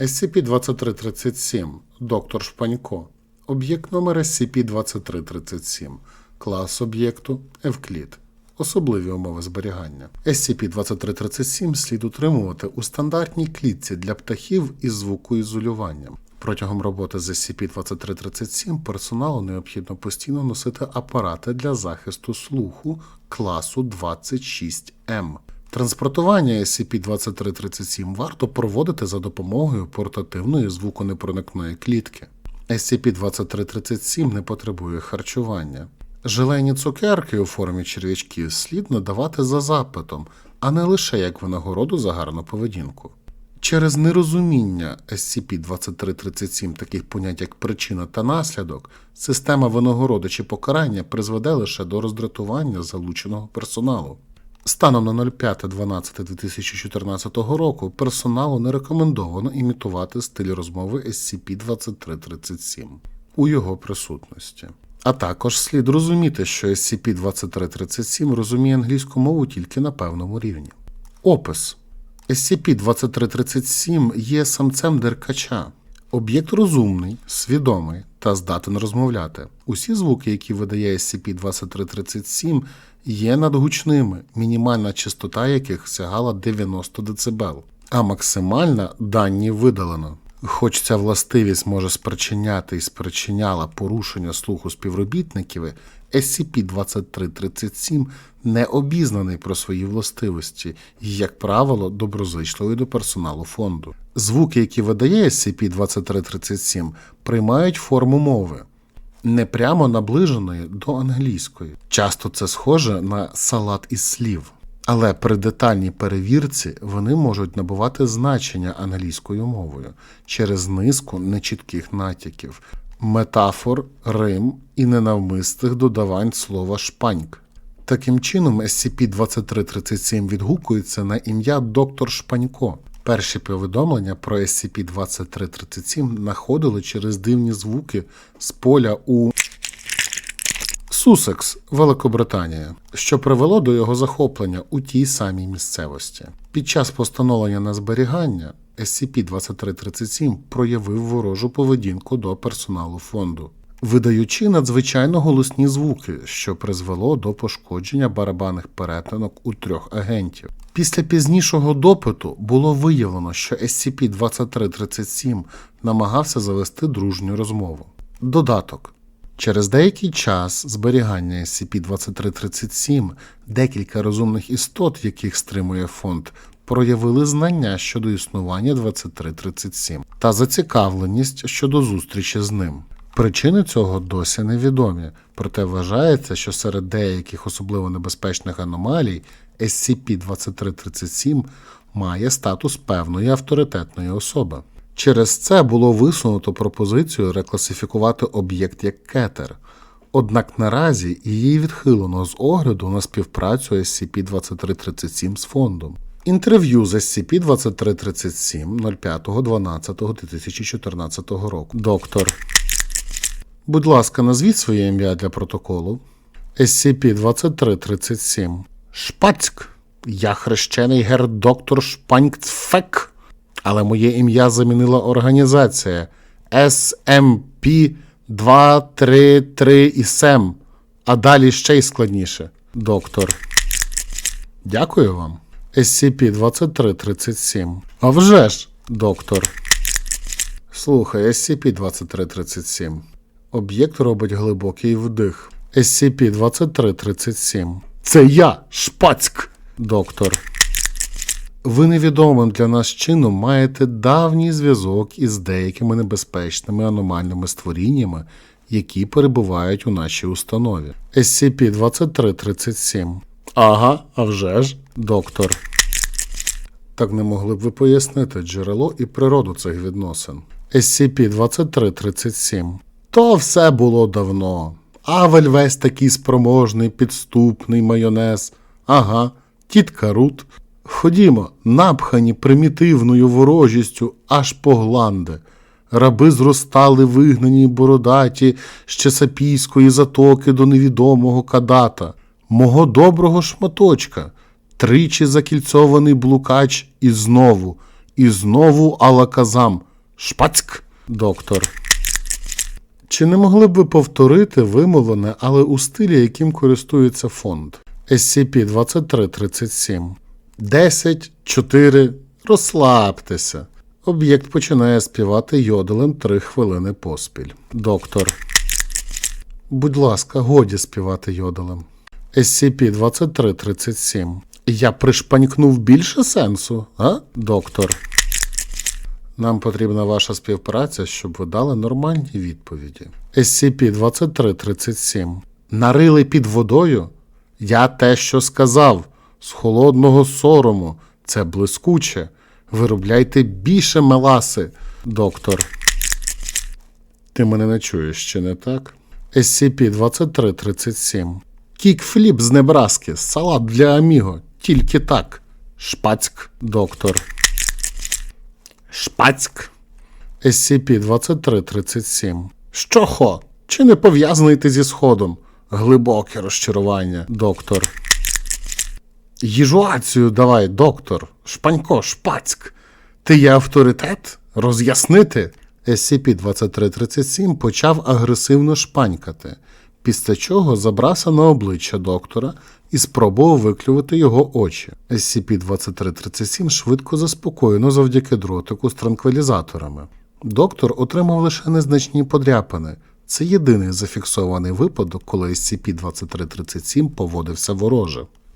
SCP-2337, доктор Шпанько. Об'єкт номер SCP-2337. Клас об'єкту Евклід. Особливі умови зберігання. SCP-2337 слід утримувати у стандартній клітці для птахів із звукоізолюванням. Протягом роботи з SCP-2337 персоналу необхідно постійно носити апарати для захисту слуху класу 26М. Транспортування SCP-2337 варто проводити за допомогою портативної звуконепроникної клітки. SCP-2337 не потребує харчування. Желені цукерки у формі черв'ячків слід надавати за запитом, а не лише як винагороду за гарну поведінку. Через нерозуміння SCP-2337 таких понять як причина та наслідок, система винагороди чи покарання призведе лише до роздратування залученого персоналу. Станом на 05.12.2014 року персоналу не рекомендовано імітувати стиль розмови SCP-2337 у його присутності. А також слід розуміти, що SCP-2337 розуміє англійську мову тільки на певному рівні. Опис SCP-2337 є самцем деркача. Об'єкт розумний, свідомий та здатен розмовляти. Усі звуки, які видає SCP-2337, є надгучними, мінімальна частота яких сягала 90 дБ, а максимальна дані видалено. Хоч ця властивість може спричиняти і спричиняла порушення слуху співробітників, SCP-2337 не обізнаний про свої властивості і, як правило, доброзичливий до персоналу фонду. Звуки, які видає SCP-2337, приймають форму мови, не прямо наближеної до англійської. Часто це схоже на салат із слів. Але при детальній перевірці вони можуть набувати значення англійською мовою через низку нечітких натяків, метафор, рим і ненавмистих додавань слова шпаньк. Таким чином, SCP-2337 відгукується на ім'я доктор Шпанько. Перші повідомлення про SCP-2337 находили через дивні звуки з поля у Сусекс, Великобританія, що привело до його захоплення у тій самій місцевості. Під час постановлення на зберігання SCP-2337 проявив ворожу поведінку до персоналу фонду, видаючи надзвичайно голосні звуки, що призвело до пошкодження барабанних перетинок у трьох агентів. Після пізнішого допиту було виявлено, що SCP-2337 намагався завести дружню розмову. Додаток. Через деякий час зберігання SCP-2337 декілька розумних істот, яких стримує фонд, проявили знання щодо існування 2337 та зацікавленість щодо зустрічі з ним. Причини цього досі невідомі, проте вважається, що серед деяких особливо небезпечних аномалій SCP-2337 має статус певної авторитетної особи. Через це було висунуто пропозицію рекласифікувати об'єкт як кетер. Однак наразі її відхилено з огляду на співпрацю SCP-2337 з фондом. Інтерв'ю з SCP-2337 05.12.2014 року. Доктор. Будь ласка, назвіть своє ім'я для протоколу. SCP-2337. Шпацьк. Я хрещений гер доктор Шпанькцфек. Але моє ім'я замінила організація SMP 233 і SEM. А далі ще й складніше. Доктор. Дякую вам. SCP-2337. А вже ж, доктор. Слухай, SCP-2337. Об'єкт робить глибокий вдих. SCP-2337. Це я, Шпацьк, доктор. Ви невідомим для нас чином маєте давній зв'язок із деякими небезпечними аномальними створіннями, які перебувають у нашій установі. SCP-2337. Ага, а вже ж, доктор. Так не могли б ви пояснити джерело і природу цих відносин. SCP-2337. То все було давно. Авель весь такий спроможний, підступний майонез. Ага, тітка Рут. Ходімо, напхані примітивною ворожістю аж по гланди. Раби зростали вигнані бородаті з Чесапійської затоки до невідомого кадата, мого доброго шматочка, тричі закільцований блукач і знову, І знову алаказам. Шпацьк, доктор. Чи не могли б ви повторити вимовлене, але у стилі, яким користується фонд? SCP-2337. 10, 4. Розслабтеся. Об'єкт починає співати йоделем 3 хвилини поспіль. Доктор. Будь ласка, годі співати йоделем. SCP-2337. Я пришпанькнув більше сенсу, а, доктор? Нам потрібна ваша співпраця, щоб ви дали нормальні відповіді. SCP-2337. Нарили під водою? Я те, що сказав, з холодного сорому. Це блискуче. Виробляйте більше меласи, доктор. Ти мене не чуєш, чи не так? SCP-2337. Кікфліп з Небраски, салат для Аміго. Тільки так. Шпацьк, доктор. Шпацьк. SCP-2337. Що хо? Чи не пов'язаний ти зі сходом? Глибоке розчарування, доктор. Їжуацію давай, доктор. Шпанько, шпацьк. Ти є авторитет? Роз'яснити? SCP-2337 почав агресивно шпанькати, після чого забрався на обличчя доктора і спробував виклювати його очі. SCP-2337 швидко заспокоєно завдяки дротику з транквілізаторами. Доктор отримав лише незначні подряпини. Це єдиний зафіксований випадок, коли SCP-2337 поводився вороже.